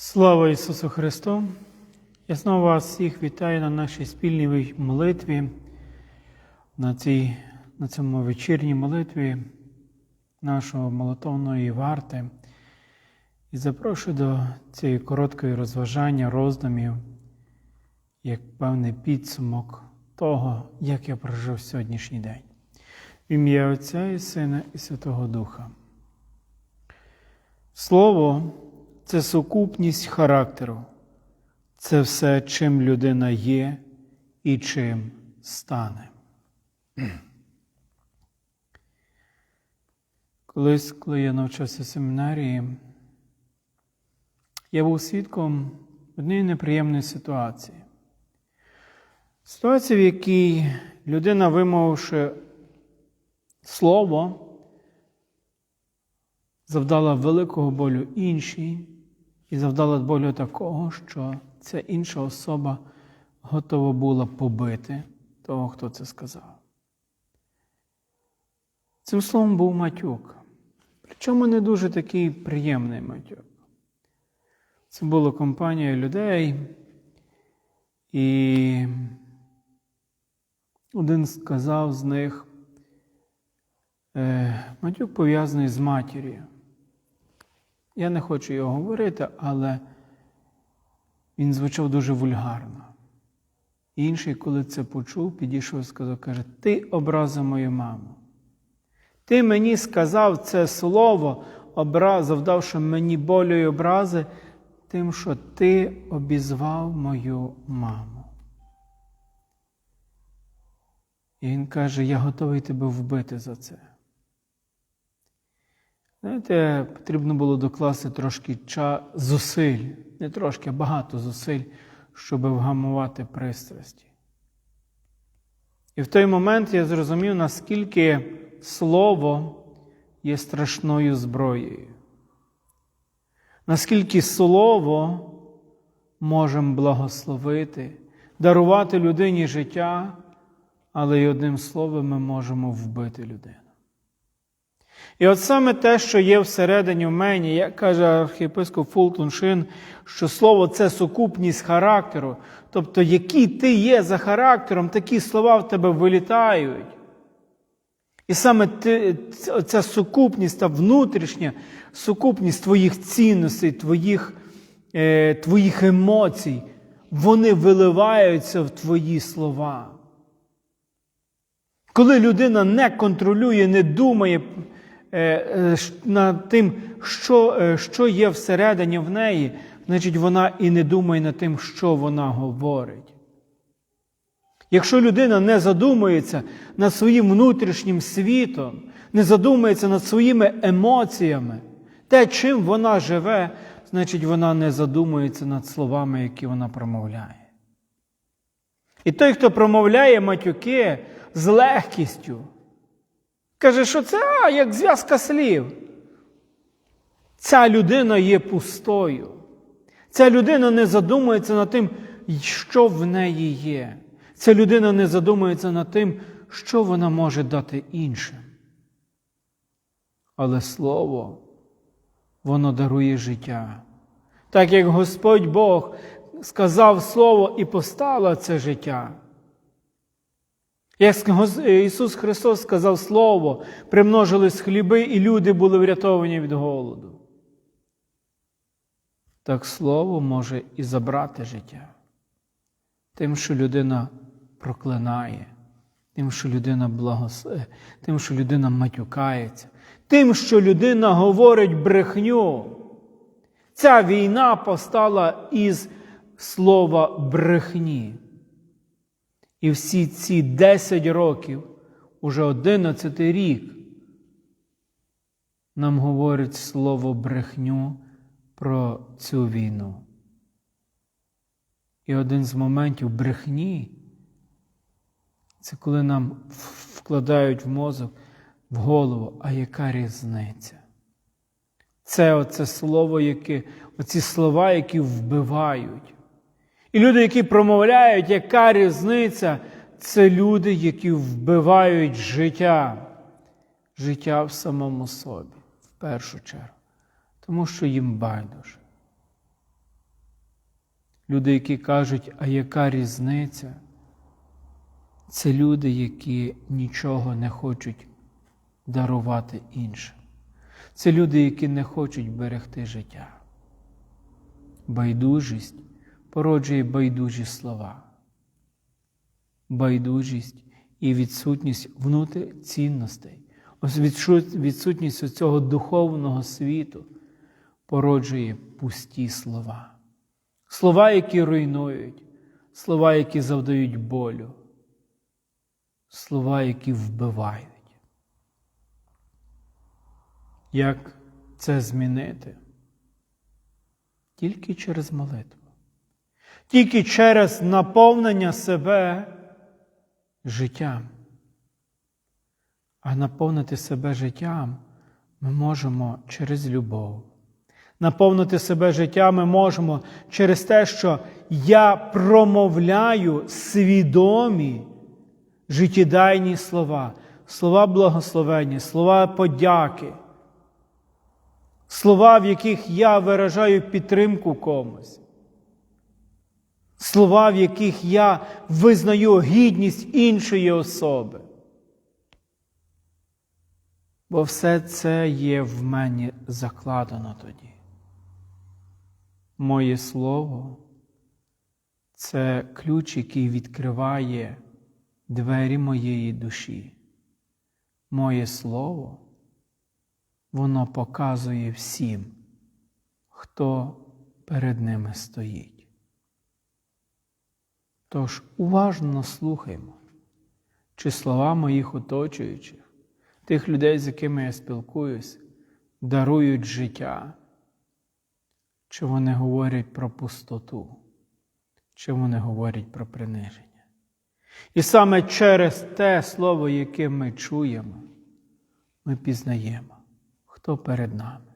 Слава Ісусу Христу! Я знову вас всіх вітаю на нашій спільній молитві, на, цій, на цьому вечірній молитві нашого молитовної варти. І запрошую до цієї короткої розважання, роздумів, як певний підсумок того, як я прожив сьогоднішній день. В ім'я Отця і Сина і Святого Духа. Слово це сукупність характеру, це все, чим людина є і чим стане. Колись, коли я навчався семінарії, я був свідком однієї неприємної ситуації. Ситуації, в якій людина, вимовивши слово, завдала великого болю іншій і завдала болю такого, що ця інша особа готова була побити того, хто це сказав. Цим словом був матюк. Причому не дуже такий приємний матюк. Це була компанія людей, і один сказав з них, е, матюк пов'язаний з матір'ю. Я не хочу його говорити, але він звучав дуже вульгарно. Інший, коли це почув, підійшов і сказав, каже, ти образив мою маму. Ти мені сказав це слово, образ, завдавши мені болю і образи, тим, що ти обізвав мою маму. І він каже, я готовий тебе вбити за це. Знаєте, потрібно було докласти трошки зусиль, не трошки, а багато зусиль, щоб вгамувати пристрасті. І в той момент я зрозумів, наскільки слово є страшною зброєю. Наскільки слово можемо благословити, дарувати людині життя, але й одним словом ми можемо вбити людину. І от саме те, що є всередині в мені, як каже архієпископ Фултон Шин, що слово це сукупність характеру. Тобто, який ти є за характером, такі слова в тебе вилітають. І саме ця сукупність та внутрішня сукупність твоїх цінностей, твоїх, е, твоїх емоцій, вони виливаються в твої слова. Коли людина не контролює, не думає над тим, що, що є всередині в неї, значить вона і не думає над тим, що вона говорить. Якщо людина не задумується над своїм внутрішнім світом, не задумується над своїми емоціями, те, чим вона живе, значить вона не задумується над словами, які вона промовляє. І той, хто промовляє матюки з легкістю, Каже, що це а, як зв'язка слів. Ця людина є пустою. Ця людина не задумується над тим, що в неї є. Ця людина не задумується над тим, що вона може дати іншим. Але Слово, воно дарує життя. Так як Господь Бог сказав Слово і постало це життя. Як Ісус Христос сказав Слово, примножились хліби, і люди були врятовані від голоду. Так Слово може і забрати життя. Тим, що людина проклинає, тим, що людина благословить, тим, що людина матюкається, тим, що людина говорить брехню. Ця війна постала із слова брехні. І всі ці 10 років, уже 11 рік, нам говорить слово брехню про цю війну. І один з моментів брехні це коли нам вкладають в мозок, в голову, а яка різниця? Це оце слово, яке, оці слова, які вбивають. І люди, які промовляють, яка різниця, це люди, які вбивають життя, життя в самому собі, в першу чергу, тому що їм байдуже. Люди, які кажуть, а яка різниця? Це люди, які нічого не хочуть дарувати іншим. Це люди, які не хочуть берегти життя. Байдужість породжує байдужі слова. Байдужість і відсутність внутрицінностей, ось відсутність цього духовного світу породжує пусті слова. Слова, які руйнують, слова, які завдають болю, слова, які вбивають. Як це змінити? Тільки через молитву, тільки через наповнення себе життям. А наповнити себе життям ми можемо через любов. Наповнити себе життям ми можемо через те, що я промовляю свідомі життєдайні слова, слова благословення, слова подяки, слова, в яких я виражаю підтримку комусь, слова, в яких я визнаю гідність іншої особи. Бо все це є в мені закладено тоді. Моє слово це ключ, який відкриває двері моєї душі. Моє слово, воно показує всім, хто перед ними стоїть. Тож уважно слухаймо, чи слова моїх оточуючих, тих людей, з якими я спілкуюсь, дарують життя, чи вони говорять про пустоту, чи вони говорять про приниження. І саме через те слово, яке ми чуємо, ми пізнаємо, хто перед нами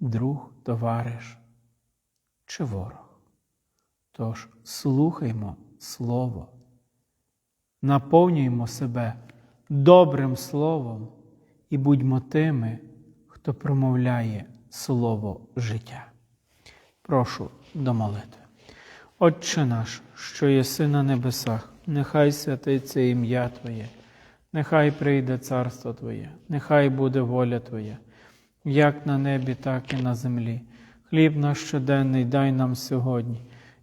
друг, товариш чи ворог. Тож слухаймо Слово, наповнюємо себе добрим словом і будьмо тими, хто промовляє слово життя. Прошу до молитви. Отче наш, що єси на небесах, нехай святиться ім'я Твоє, нехай прийде царство Твоє, нехай буде воля Твоя, як на небі, так і на землі. Хліб наш щоденний дай нам сьогодні,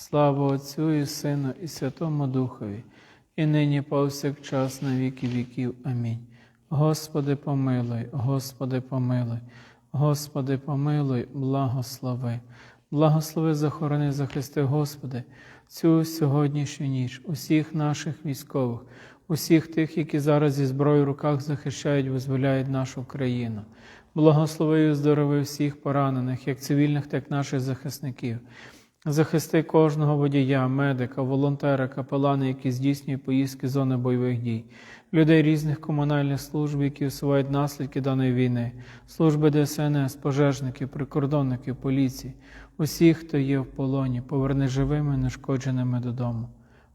Слава Отцю і Сину, і Святому Духові, і нині повсякчас на віки віків. Амінь. Господи, помилуй, Господи, помилуй, Господи, помилуй, благослови. Благослови, захорони, захисти, Господи, цю сьогоднішню ніч, усіх наших військових, усіх тих, які зараз зі зброєю в руках захищають, визволяють нашу країну. Благослови і здорови всіх поранених, як цивільних, так і наших захисників. Захисти кожного водія, медика, волонтера, капелана, які здійснюють поїздки зони бойових дій, людей різних комунальних служб, які усувають наслідки даної війни, служби ДСНС, пожежників, прикордонників, поліції, усіх, хто є в полоні, поверни живими, нешкодженими додому.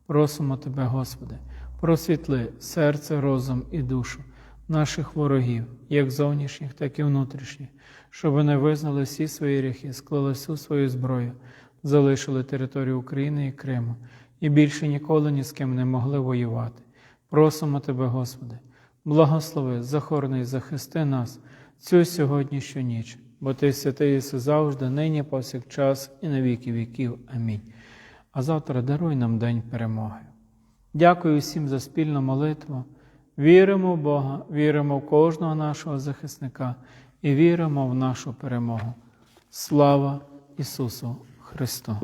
Просимо Тебе, Господи, просвітли серце, розум і душу наших ворогів, як зовнішніх, так і внутрішніх, щоб вони визнали всі свої гріхи, склали всю свою зброю, залишили територію України і Криму і більше ніколи ні з ким не могли воювати. Просимо Тебе, Господи, благослови, захорони і захисти нас цю сьогоднішню ніч, бо Ти святий єси завжди, нині, повсякчас і на віки віків. Амінь. а завтра даруй нам день перемоги. Дякую всім за спільну молитву. Віримо в Бога, віримо в кожного нашого захисника і віримо в нашу перемогу. Слава Ісусу Христу!